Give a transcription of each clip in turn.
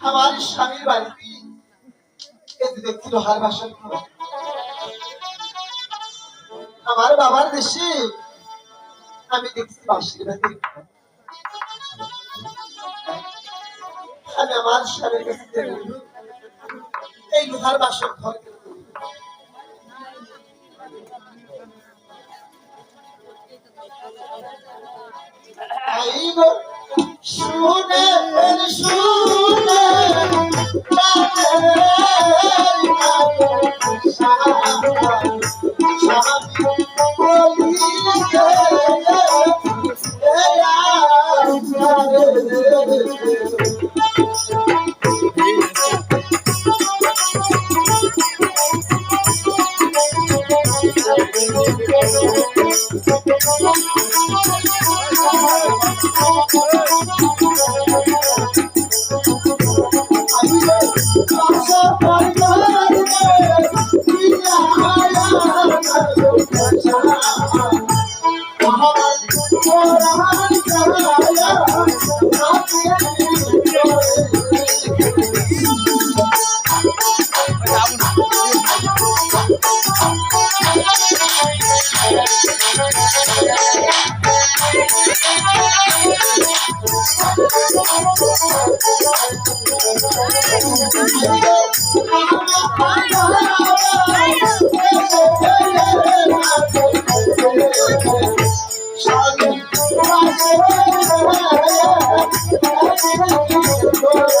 আমার স্বামীর বাড়িতে এতে আমার বাবার দেশে আমি দেখছি বাতির আমি আমার স্বামীর কাছে এই লোহার বাসন ঘর evil Oh, আমার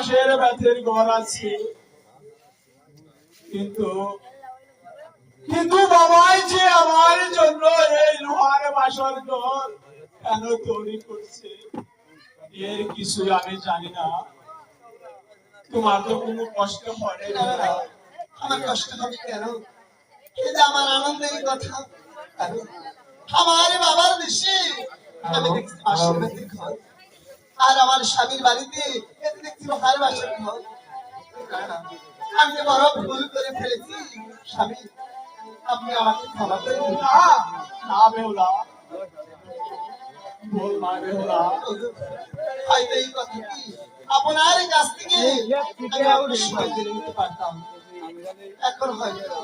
বাঁশের বেতের ঘর আছে। কিন্তু কিন্তু বাবাই যে আমার জন্য এই লোহার বাসর ঘর কেন তৈরি করছে, এর কিছু আমি জানি না। তোমার তো কোনো কষ্ট হয় না? আমার কষ্ট হবে কেন? এটা আমার আনন্দের কথা। আমার বাবার দেশে আমি দেখছি বাঁশের বাতির ঘর। আর আমার স্বামীর বাড়িতে দেখছি ঘর আমি বড় ভুল করে ফেলেছি স্বামী আপনি আমাকে ক্ষমা করে দিন। না না বেহুলা। বল না বেহুলা। হয়তো এই কথাটি আপনার কাছ থেকে আমি আপনার জেনে নিতে পারতাম। এখন হয়তো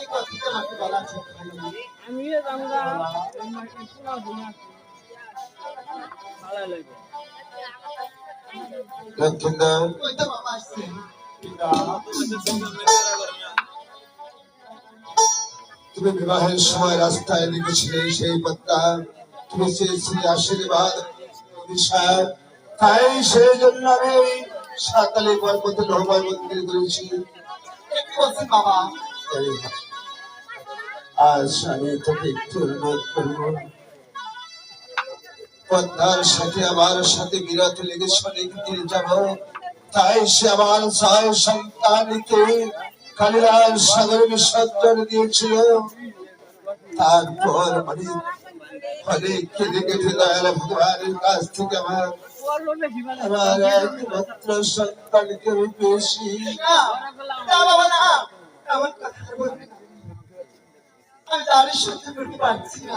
এই কথাটি আমাকে বলা ঠিক হয়নি আমি আমরা শোনা শোনা ভালো লাগে। তুমি বিবাহের সময় রাস্তায় লিখেছিলে সেই পত্তা তুমি চেয়েছিলে আশীর্বাদ তাই সেই জন্য আমি ওই সাতালি পর্বতে মন্দির করেছি আজ আমি তোকে একটু অনুরোধ করব। পদ্মার সাথে আমার সাথে বিরত লেগেছে অনেক দিন যাব তাই সে আমার ছয় সন্তানকে কালিরাজ সাগর বিসর্জন দিয়েছিল। তারপর অনেক অনেক কেঁদে কেটে দয়াল ভগবানের কাছ থেকে আমার আমার একমাত্র সন্তানকে পেয়েছি। আমি তার পারছি না।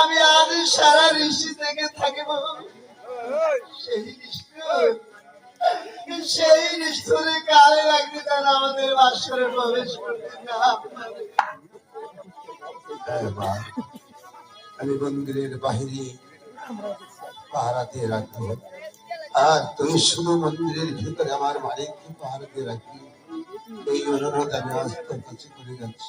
আমি আজ সারা ঋষি থেকে থাকিব। সেই নিষ্ঠুরে। কালে লাগবে তারা আমাদের বাসরে প্রবেশ করতে না আমি মন্দিরের বাহিরে পাহারা দিয়ে রাখব আর তুই শুধু মন্দিরের ভিতরে আমার মালিককে পাহারা দিয়ে রাখবি এই অনুরোধ আমি কাছে করে যাচ্ছি।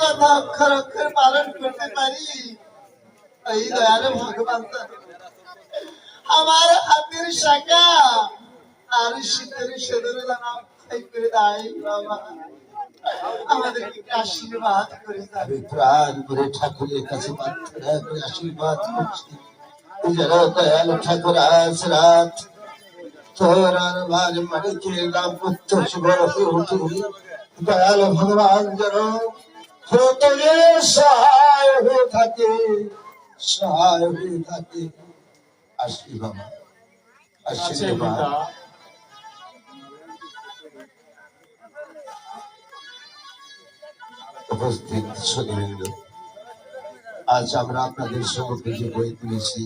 কথা অক্ষর অক্ষর পালন করতে পারি। এই দয়ালু ভগবান আমার হাতের শাখা, আর শীতের সেদুর দানা করে দেয়, বাবা। আশীর্বাদ করে আমি প্রাণ করে ঠাকুরের কাছে প্রার্থনা করে আশীর্বাদ করছি। যেন দয়াল ঠাকুর আজ রাত তোর আর হয়ে উঠে? দয়াল ভগবান যেন সহায় হয়ে থাকে সহায় হয়ে থাকে। আসি বাবা উপস্থিত সদীবৃন্দ আজ আমরা আপনাদের সম্মুখে যে বই তুলেছি।